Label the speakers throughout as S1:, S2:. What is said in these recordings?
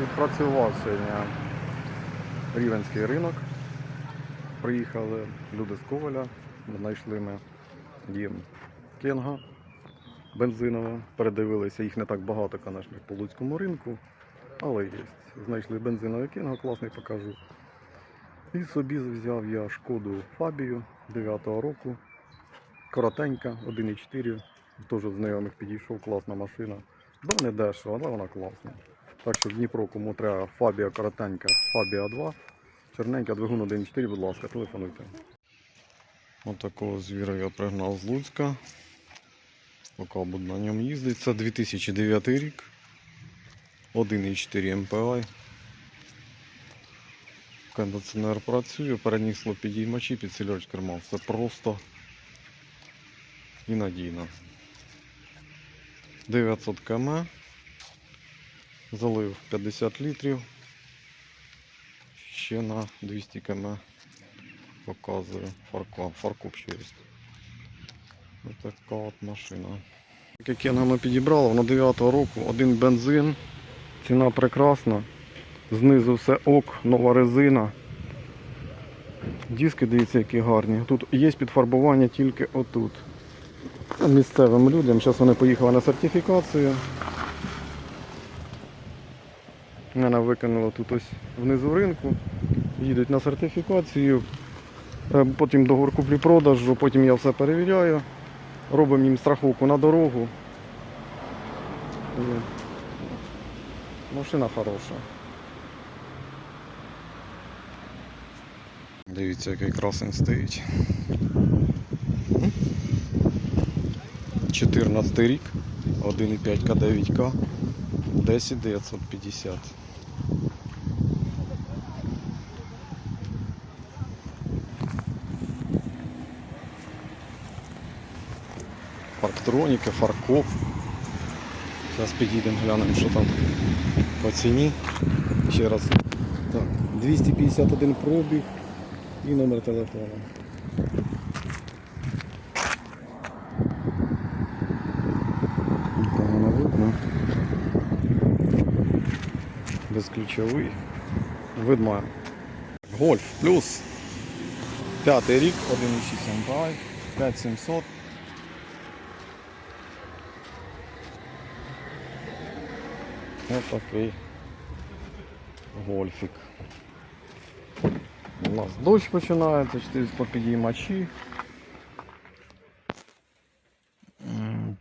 S1: Відпрацював сьогодні рівенський ринок. Приїхали люди з Коваля, знайшли ми їм кенга бензинове. Передивилися, їх не так багато, звісно, по Луцькому ринку, але є. Знайшли бензинове кенга, класний покажу. І собі взяв я шкоду Фабію 9-го року. Коротенька, 1,4. Теж знайомих підійшов, класна машина. Да, не дешево, але вона класна. Так що в Дніпро, кому треба Фабія коротенька, Фабія 2. Чорненька, двигун 1.4, будь ласка, телефонуйте. Ось такого звіра я пригнав з Луцька. Поки буду на ньому їздити. Це 2009 рік. 1.4 MPI. Кондиціонер працює, перенісло підіймачі, підсилювач керма. Все просто і надійно. 900 км. Залив 50 літрів. Ще на 200 км показує фаркоп. Фаркоп ще є. Ось така от машина. Таке кенга ми підібрали, воно 9 року, один бензин, ціна прекрасна. Знизу все ок, нова резина. Диски, дивіться, які гарні. Тут є підфарбування тільки отут. Місцевим людям. Зараз вони поїхали на сертифікацію. Мене викинуло тут ось внизу ринку. Їдуть на сертифікацію. Е, Потім договор куплі-продажу, потім я все перевіряю. Робимо їм страховку на дорогу. Машина хороша. Дивіться, який красень стоїть. 14 рік, 1,5 К9К, 10950. Парктроніки, фаркоп. Зараз підійдемо, глянемо, що там по ціні. Ще раз. Так, 251 пробіг і номер телефону. Погано видно. Безключовий. Видно. Гольф плюс. П'ятий рік, 1,6 MPI, 5700. Ось такий гольфік. У нас дощ починається, 400 підіймачі.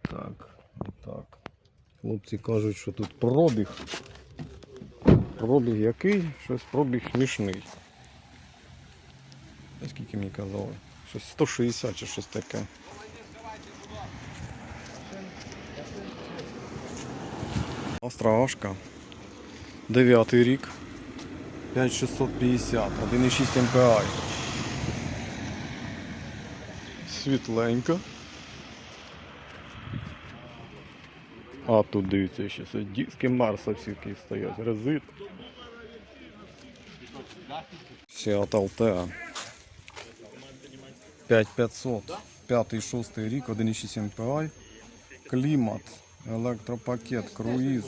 S1: Так, так. Хлопці кажуть, що тут пробіг. Пробіг який? Щось пробіг смішний. Скільки мені казали? Щось 160 чи щось таке. Острашка. Дев'ятий рік. 5650, 1,6 MPI. Світленько. А тут дивіться ще диски Марсовські стоять, резит. Seat Altea. 5500. 5-6 рік, 1,6 MPI. Клімат, електропакет, круїз.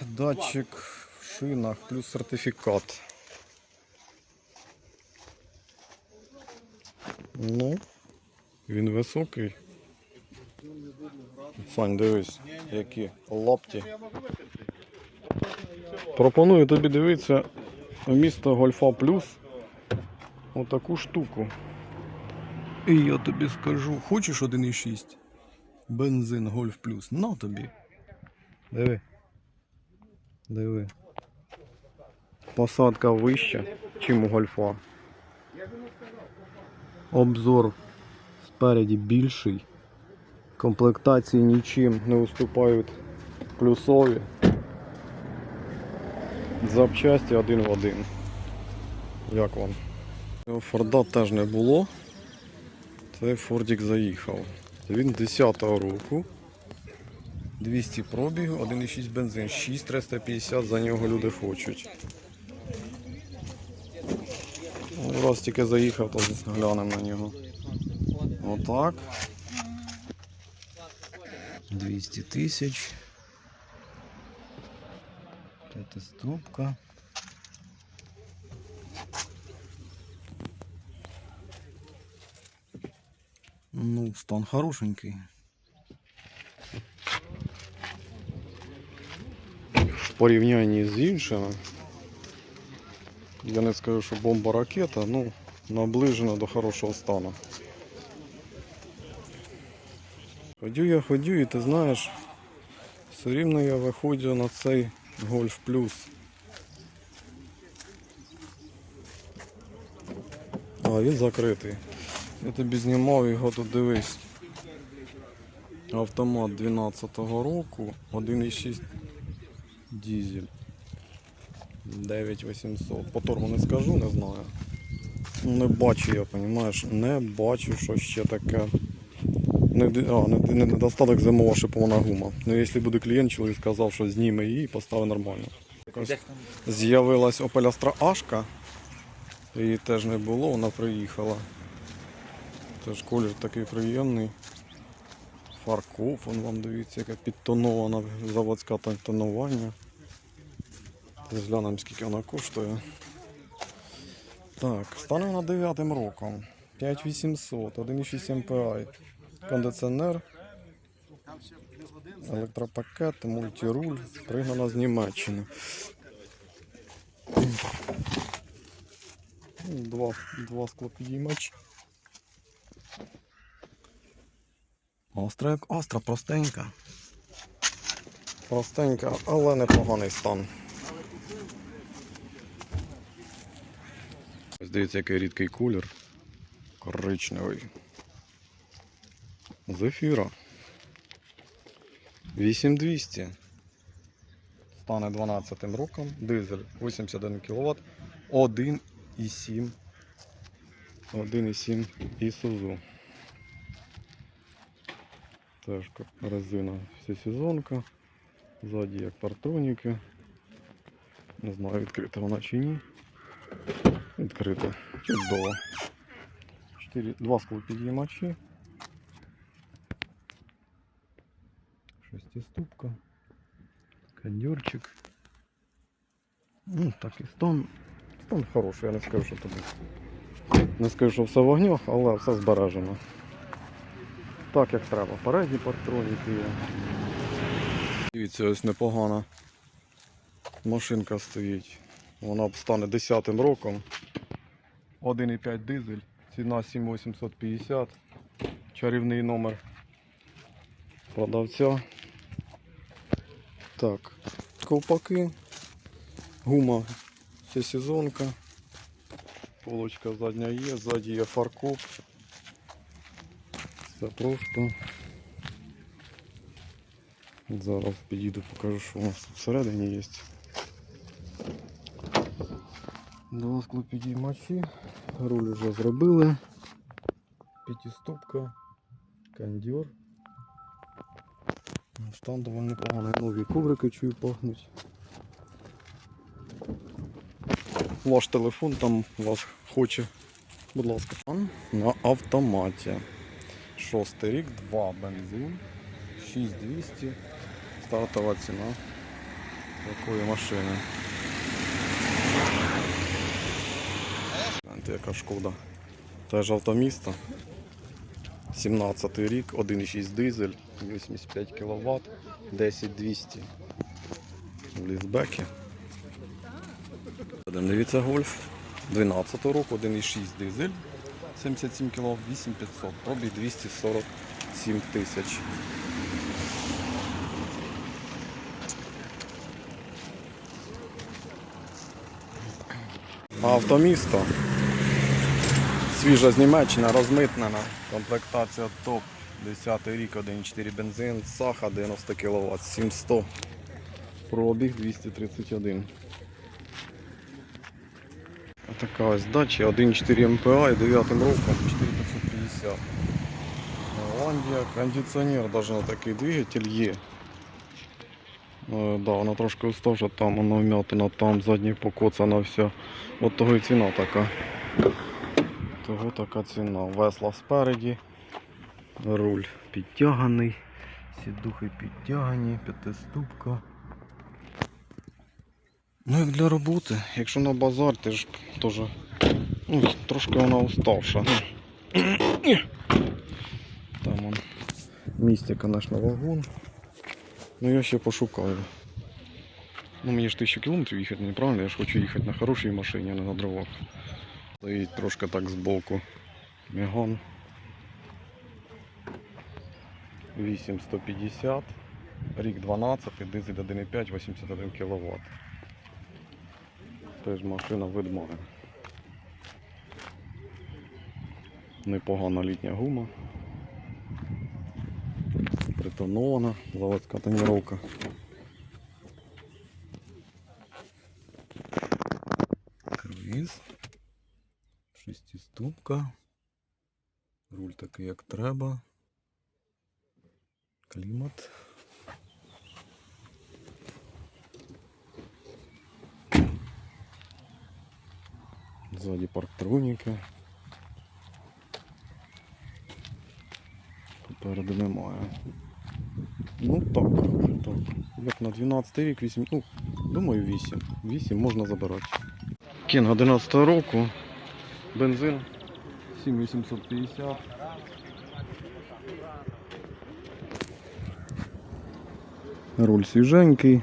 S1: Датчик в шинах плюс сертифікат. Ну, він високий. Сань, дивись, які лапті. Пропоную тобі дивитися місто Гольфа Плюс. Отаку штуку. І я тобі скажу, хочеш 1,6? Бензин Гольф Плюс. На тобі. Диви. Диви. Посадка вища, чим у гольфа. Обзор спереді більший. Комплектації нічим не уступають плюсові. Запчасті один в один. Як вам? Форда теж не було. Цей Фордік заїхав. Він 10-го року. 200 пробігу, 1,6 бензин, 6350 за нього люди хочуть. Ну, Раз тільки заїхав, то глянемо на нього. Отак. 200 тисяч. П'ятиступка. Ну, стан хорошенький. В порівнянні з іншими. Я не скажу, що бомба ракета, ну, наближена до хорошого стану. Ходю я ходю, і ти знаєш, все рівно я виходжу на цей Гольф Плюс. А, він закритий. Я тобі знімав його тут дивись. Автомат 12-го року, 1.6 дізель. 9800. По торгу не скажу, не знаю. Не бачу я, розумієш, не бачу, що ще таке. Не, а, не, не недостаток зимова шипована гума. Ну якщо буде клієнт, чоловік сказав, що зніме її і поставить нормально. З'явилась Opel Astra Ашка. Її теж не було, вона приїхала. Теж колір такий приємний. Фаркоп, вон вам дивіться, яка підтонована заводська тонування. Зараз Глянемо, скільки вона коштує. Так, стане вона 9 роком. 5800, 1,6 MPI. Кондиціонер. Електропакет, мультируль, пригнана з Німеччини. Два, два склопідіймачі. Остра як остра, простенька. Простенька, але непоганий стан. Дивіться, який рідкий колір. Коричневий. Зефіра. 8200. Стане 12 роком. Дизель 81 кВт. 1,7. 1,7 Ісузу. Теж ка- резина всесезонка. Ззаді як партроніки. Не знаю, відкрита вона чи ні. Відкрита. Чудово. 4, два склопідіймачі. Шестиступка. Кондюрчик. Ну, так і стан. Стан хороший, я не скажу, що тобі. Не скажу, що все в огнях, але все збережено. Так як треба. Передні партроніки є. Дивіться, ось непогана машинка стоїть. Вона стане 10 роком. 1,5 дизель. Ціна 7850. Чарівний номер продавця. Так, ковпаки, гума всесезонка, полочка задня є, ззаді є фаркоп. Все просто. Зараз підійду, покажу, що у нас тут всередині є. Два склопідіймачі, руль вже зробили. П'ятиступка, кондьор. Стан доволі непоганий. Нові коврики чую пахнуть. Ваш телефон там вас хоче. Будь ласка. На автоматі. Шостий рік, 2 бензин, 6200. Стартова ціна такої машини. Яка шкода. Теж автомісто. 17 рік, 1,6 дизель, 85 кВт, 10200. Лізбеки. Дивіться гольф. 12 року, 1,6 дизель, 77 кВт, 8500, пробіг 247 тисяч. Автомісто. Свіжа з Німеччини, розмитнена. Комплектація топ. 10 рік, 1,4 бензин, саха 90 кВт, 700. Пробіг 231. Така ось дача, 1,4 МПА і 9 роком 4550. Голландія, кондиціонер навіть на такий двигатель є. Е, да, вона трошки устожа, там вона вмятина, там задній покоцана вся. От того і ціна така. Того така ціна. Весла спереді. Руль підтяганий. Сідухи підтягані, п'ятиступка. Ну як для роботи, якщо на базар, ти ж теж ну, трошки вона уставша. Там он місце, звісно, вагон. Ну я ще пошукаю. Ну мені ж тисячу кілометрів їхати неправильно, я ж хочу їхати на хорошій машині, а не на дровах. Стоїть трошки так збоку. Меган. 8150. Рік 12, дизель 1,5, 81 кВт. Теж машина видмає. Непогана літня гума. Притонована, заводська тоніровка. Круїз. Шестиступка. Руль такий як треба. Клімат. Ззаді парктроніки. Попереду немає. Ну так, так. Як на 12 рік 8, ну, думаю 8. 8 можна забирати. Кінг 11 року. Бензин 7850. Руль свіженький.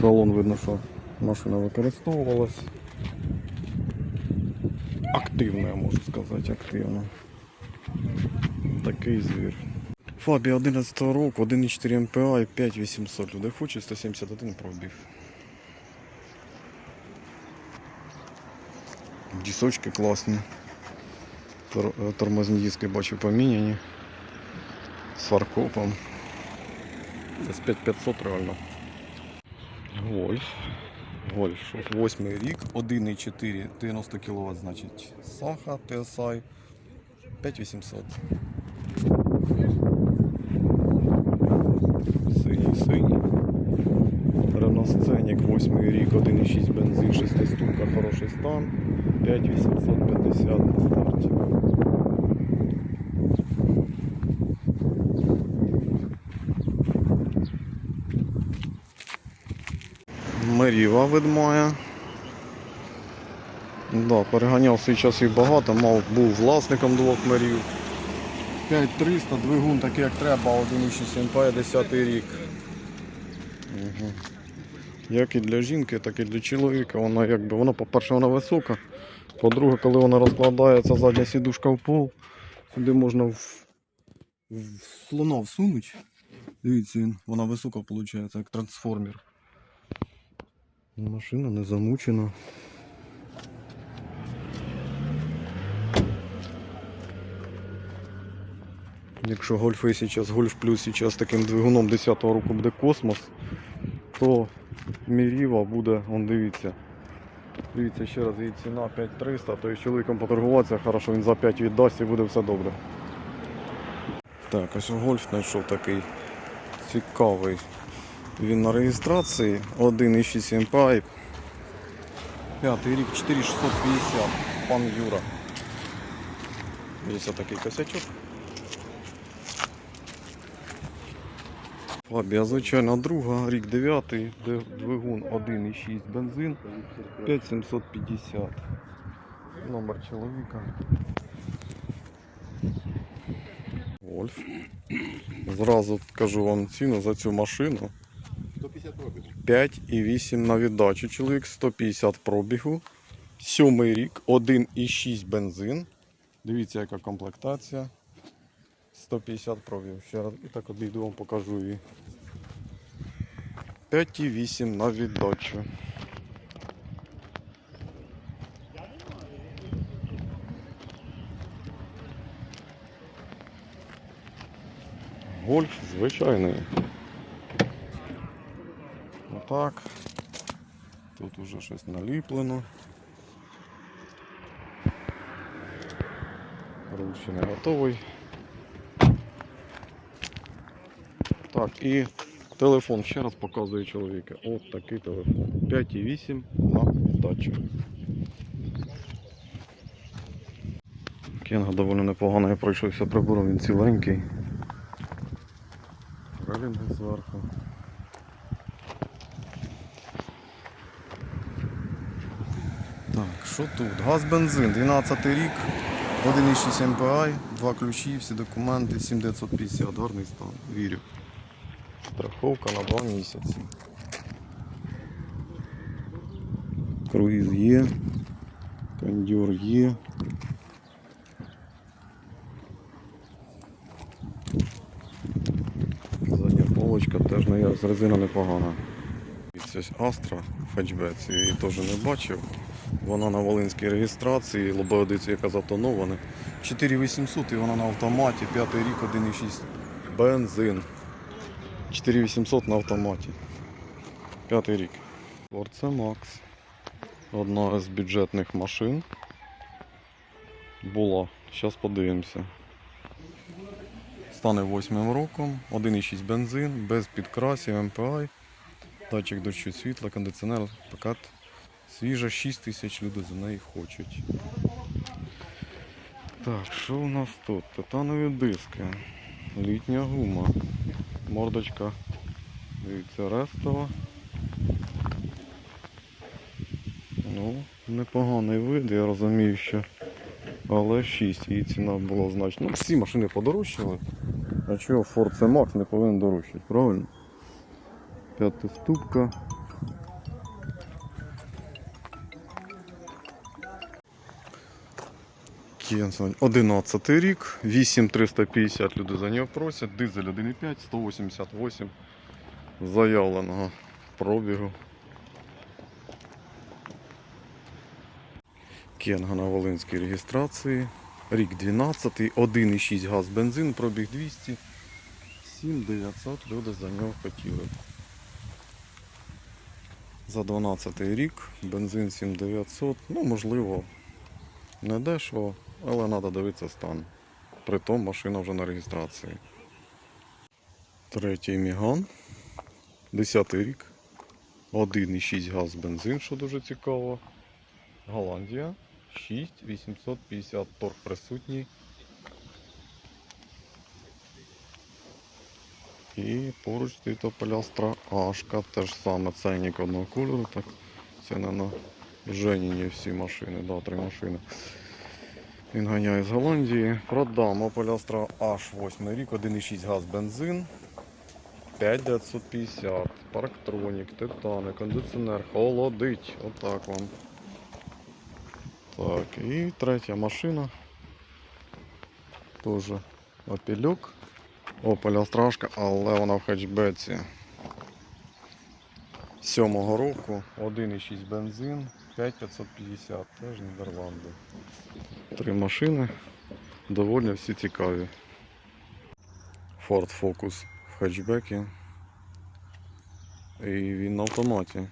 S1: Салон видно, що машина використовувалась. Активно, я можу сказати, активно. Такий звір. Фабі 11 року, 1,4 МПА і 5800. Люди хочуть 171 пробіг. Дісочки класні. Тор- Тормозні диски бачу поміняні. З фаркопом. Десь 5500 реально. Гольф. Гольф. 8 рік, 1,4, 90 кВт, значить Саха TSI 5800. Синій, синій. Renault Scenic 8 рік, 1,6 бензин, 6 ступка, хороший стан, 5850 на старті. Меріва видмає. Да, переганяв свій час їх багато, мав, був власником двох мерів. 5300, двигун такий як треба, 1,6 МП, 10 рік. Угу. Як і для жінки, так і для чоловіка. Вона якби, вона, по-перше, вона висока. По-друге, коли вона розкладається задня сідушка в пол, сюди можна в, в слона всунути. Дивіться, вона висока виходить, як трансформер. Машина не замучена. Якщо гольфи зараз, гольф плюс зараз таким двигуном 10-го року буде космос, то Міріва буде, он дивіться. Дивіться ще раз, її ціна 5300, то з чоловіком поторгуватися, хорошо, він за 5 віддасть і буде все добре. Так, ось гольф знайшов такий цікавий. Він на реєстрації 1,6 MPI. П'ятий рік 4650, пан Юра. Є такий косячок. Фабія, звичайно, друга, рік 9, двигун 1,6 бензин, 5750. Номер чоловіка. Вольф. Зразу кажу вам ціну за цю машину.
S2: 150 пробіг.
S1: 5,8 на віддачу. Чоловік 150 пробігу. Сьомий рік, 1,6 бензин. Дивіться, яка комплектація. 150 пробігів. Ще раз і так обійду вам покажу її. 5,8 на віддачу. Гольф звичайний. Отак. Тут уже щось наліплено. Руль не готовий. Так, і телефон ще раз показую чоловіка. От такий телефон. 5,8 на дачу. Кенга доволі непогано я пройшовся прибором, він ціленький. Релінги зверху. Так, що тут? Газ бензин, 12 рік, 1,6 MPI, два ключі, всі документи, 7950, гарний стан, вірю. Страховка на 2 місяці. Круїз є, кондюр є. Задня полочка теж з резина непогана. Це Астра я її теж не бачив. Вона на волинській реєстрації, лобоводиця яка затонована. 4800 і вона на автоматі, п'ятий рік 1,6 бензин. 4800 на автоматі. П'ятий рік. Ford Max. Одна з бюджетних машин. Була. Зараз подивимося. Стане восьмим роком, 1,6 бензин, без підкрасів, MPI, датчик дощу світла, кондиціонер, пакет свіжа, 6 тисяч людей за неї хочуть. Так, що у нас тут? Титанові диски, літня гума, мордочка, дивіться, рестова. Ну, непоганий вид, я розумію, що. Але 6 її ціна була значно. Ну, всі машини подорожчали. А чого Ford C Max не повинен дорожчати, правильно? П'ятиступка. Кенсон 11 рік, 8350 люди за нього просять, дизель 1,5, 188 заявленого пробігу. Кенга на Волинській реєстрації. Рік 12, 1,6 газ бензин, пробіг 200. 7900 люди за нього хотіли. За 12 рік бензин 7900, ну можливо, не дешево, але треба дивитися стан. Притом машина вже на реєстрації. Третій Міган. 10 рік. 1,6 газ бензин, що дуже цікаво. Голландія. 6850 торг присутній. І поруч стоїть Astra Ашка, теж саме ценник одного кольору. Так, це на Женіні всі машини, да, три машини. Він ганяє з Голландії. Продам Opel Astra H8 рік, 1,6 газ бензин. 5950. Парктронік, титани, кондиціонер, холодить. Отак вам. Так, і третя машина. Тоже опільок. Opel Астрашка, але вона в хетчбеці. Сьомого року 1,6 бензин, 5550, теж Нідерланди. Три машини. Доволі всі цікаві. Ford Focus в хетчбекі. І він на автоматі.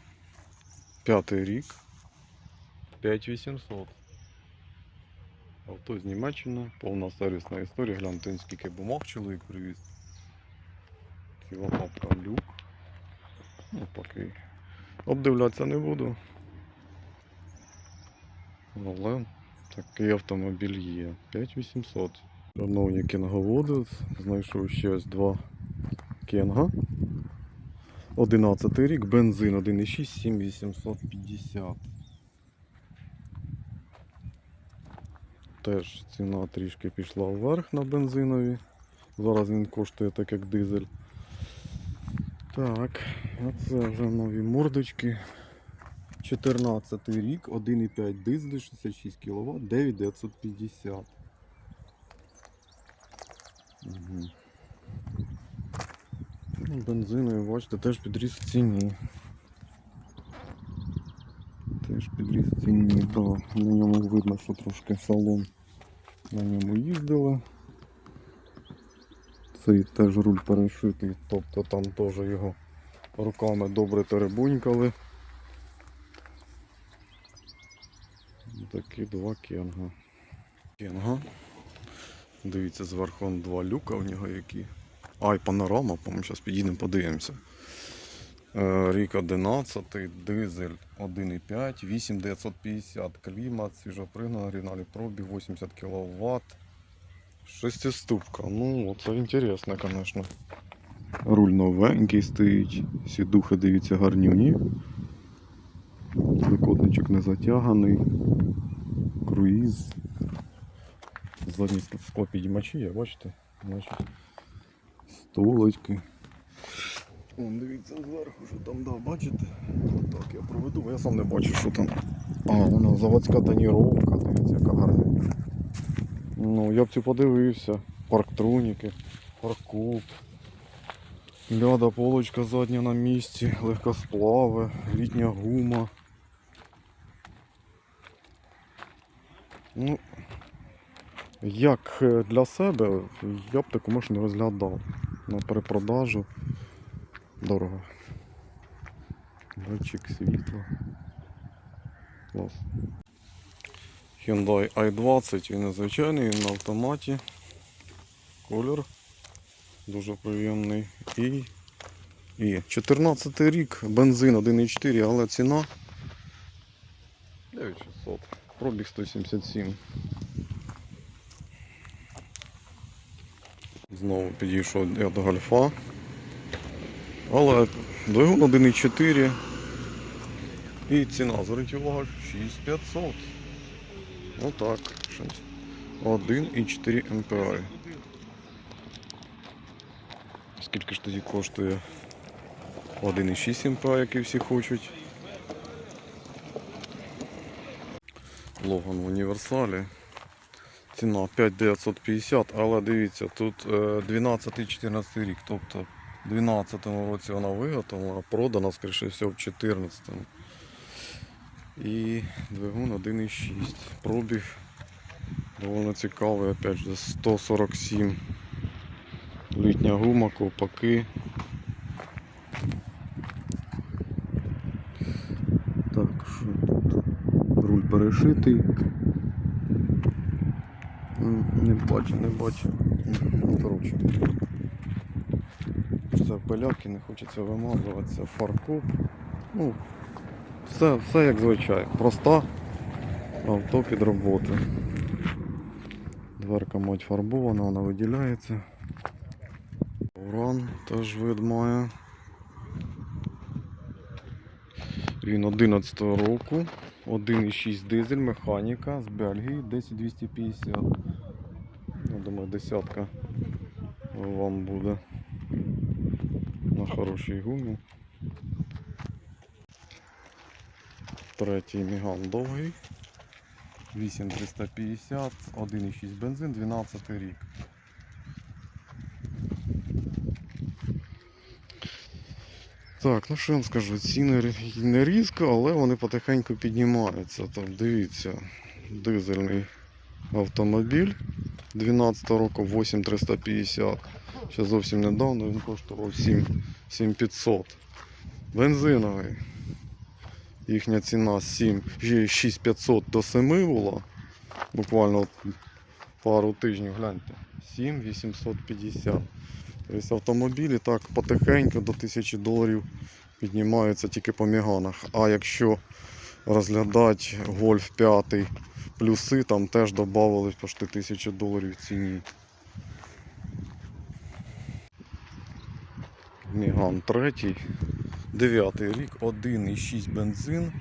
S1: П'ятий рік. 5800. Авто з Німеччини, повна сервісна історія. Гляньте, скільки бумаг чоловік привіз. Ціла папка люк. Ну, поки обдивлятися не буду. Але такий автомобіль є. 5800. Шановні кінговоди, знайшов ще два кенга. 11 рік, бензин 1,6, 7850. Теж ціна трішки пішла вверх на бензинові. Зараз він коштує так як дизель. Так, оце вже нові мордочки. 14 рік, 1,5 дизель, 66 кВт, 9950. Угу. Ну, бачите, теж підріс ціні. Теж підріс ціні, так. На ньому видно, що трошки салон на ньому їздили. Цей теж руль перешитий, тобто там теж його руками добре теребунькали. Такі два кенга. Кенга. Дивіться, зверху два люка у нього які. Ай, панорама, по-моєму, зараз підійдемо, подивимося. Е, Рік 11, дизель 1,5, 8950, клімат, свіжопригнана, оригінальний пробіг, 80 кВт. Шестиступка. Ну, це інтересно, звісно. Руль новенький стоїть. Сідуха, дивіться, гарнюні. Трикотничок не затяганий. Круїз. Задні склопідіймачі є, бачите? Значить, столочки. Вон, дивіться зверху, що там, да, бачите? Отак я проведу, бо я сам не бачу, що там. А, вона заводська тоніровка, дивіться, яка гарна. Ну, я б цю подивився. Парктроніки, паркоп. Ляда полочка задня на місці, легкосплави, літня гума. Ну, як е, для себе, я б таку машину розглядав. На перепродажу. Дорого. Датчик світла. Клас. Hyundai i20, він незвичайний, він на автоматі. Колір дуже приємний. І, і 14 рік, бензин 1,4, але ціна 9600. Пробіг 177. Знову підійшов я до гольфа. Але двигун 1,4 і ціна, зверніть увагу, 6500. Отак. щось. 1,4 МПА. Скільки ж тоді коштує 1,6 МПА, який всі хочуть. Логан в універсалі. Ціна 5950, але дивіться, тут е, 12-14 рік. Тобто в 12 році вона виготовлена, продана, скоріше всього, в 14 І двигун 1,6. Пробіг доволі цікавий, опять же, 147. Літня гума, ковпаки. Так, що тут? Руль перешитий. Не бачу, не бачу. Коротше. Це пиляки, не хочеться вимазуватися. Фаркоп. Ну, все, все як звичайно. Проста авто під роботу. Дверка мать фарбована, вона виділяється. Уран теж вид має. Він 11 року. 1,6 дизель, механіка з Бельгії, 10250. Я думаю, десятка вам буде на хорошій гумі. Третій міган довгий. 8350, 1,6 бензин, 12 рік. Так, ну що я вам скажу, ціни не різко, але вони потихеньку піднімаються. Там, дивіться, дизельний автомобіль 12 року 8350. Ще зовсім недавно він коштував 7500. Бензиновий. Їхня ціна 7, 6500 до 7 була. Буквально пару тижнів, гляньте. 7850. Тобто автомобілі так потихеньку до 1000 доларів піднімаються тільки по міганах. А якщо розглядати Golf 5 плюси, там теж додавали почти 1000 доларів в ціні. Міган третій. Дев'ятий рік, 1,6 бензин,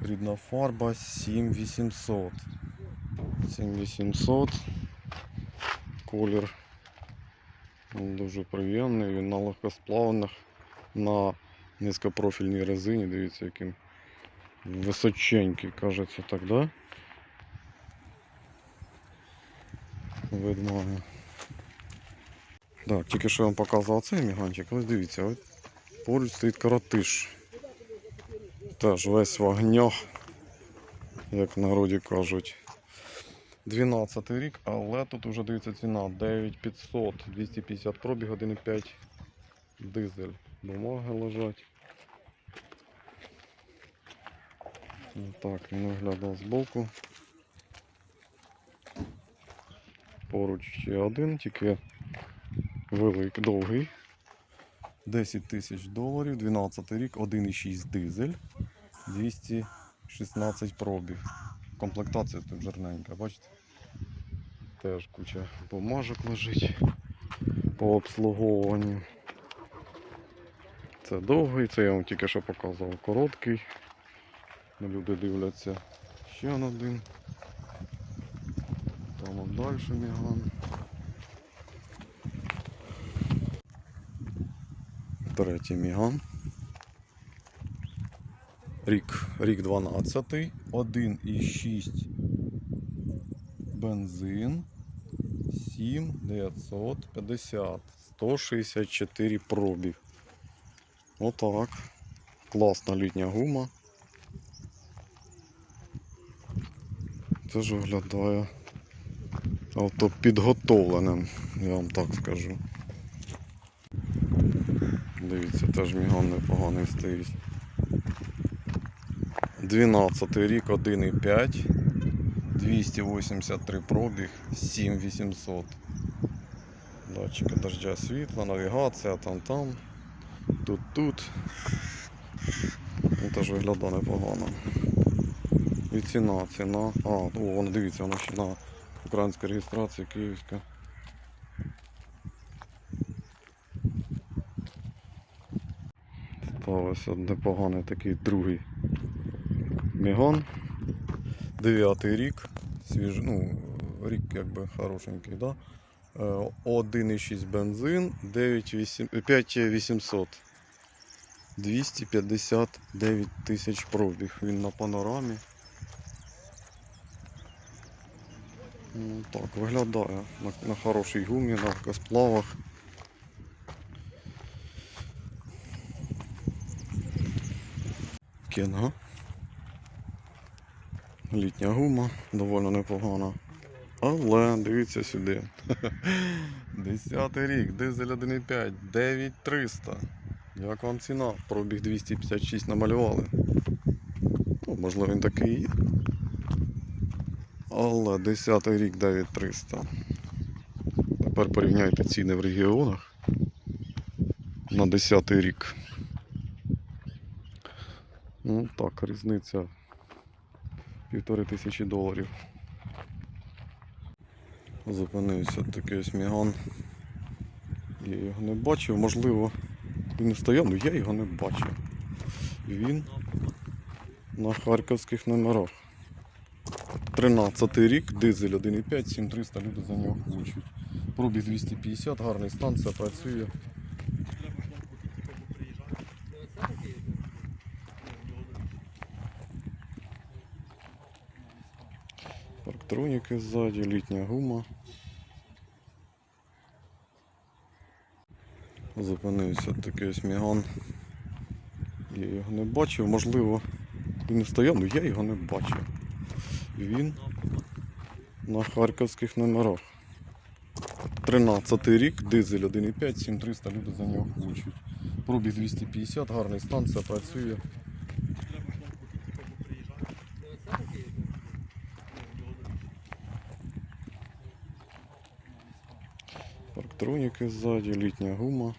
S1: рідна фарба 7800. 7800. Колір дуже приємний, він на легкосплавних, на низькопрофільній резині, дивіться, яким височенький, кажеться так, да? Вид. Так, тільки що я вам показував цей міганчик, ось дивіться, ось поруч стоїть коротиш. Теж весь в огнях, як в народі кажуть. 12 рік, але тут вже дивіться ціна 9500, 250 пробіг, 1,5 дизель. Бумаги лежать. Так, він виглядав збоку. Поруч ще один, тільки великий, довгий. 10 тисяч доларів, 12 рік, 1,6 дизель, 216 пробіг. Комплектація тут жирненька, бачите? Теж куча бумажок лежить по обслуговуванню. Це довгий, це я вам тільки що показував короткий. Люди дивляться ще один. Там далі міган. Третій міган. Рік, рік 12, 1,6 бензин, 7 950, 164 пробіг. Отак. Класна літня гума. Це ж виглядає авто підготовленим, я вам так скажу. Дивіться, теж міган непоганий стоїть. 12 рік 1,5, 283 пробіг, 7800. Датчики дождя світла, навігація там там. Тут тут. Ну, теж виглядає непогано. І ціна, ціна. А, о, вона дивіться, вона ще на українській реєстрації київська. Ставився непоганий такий другий Міган. Дев'ятий рік. Свіж, ну, рік якби хорошенький, да? Е, 1,6 бензин, 5800. 259 тисяч пробіг. Він на панорамі. Ну, так, виглядає на, на хорошій гумі, на косплавах. Кенга. Літня гума, доволі непогана. Але дивіться сюди. Десятий рік, дизель 1,5, 9300. Як вам ціна? Пробіг 256 намалювали. Ну, можливо він такий є. Але 10 рік 9300. Тепер порівняйте ціни в регіонах на 10 рік. Ну так, різниця півтори тисячі доларів. Зупинився такий ось міган. Я його не бачив, можливо, він стояв, але я його не бачив. Він на харківських номерах. 13 рік, дизель 1,5, 7300 люди за нього хочуть. Пробіг 250, гарний стан, все працює. Парктроніки ззаді, літня гума. Зупинився такий ось міган. Я його не бачив, можливо, він не стояв, але я його не бачив. Він на харківських номерах. 13 рік, дизель 1,5, 7300 люди за нього хочуть. Пробіг 250, гарний стан, все працює. Парктроніки ззаді, літня гума.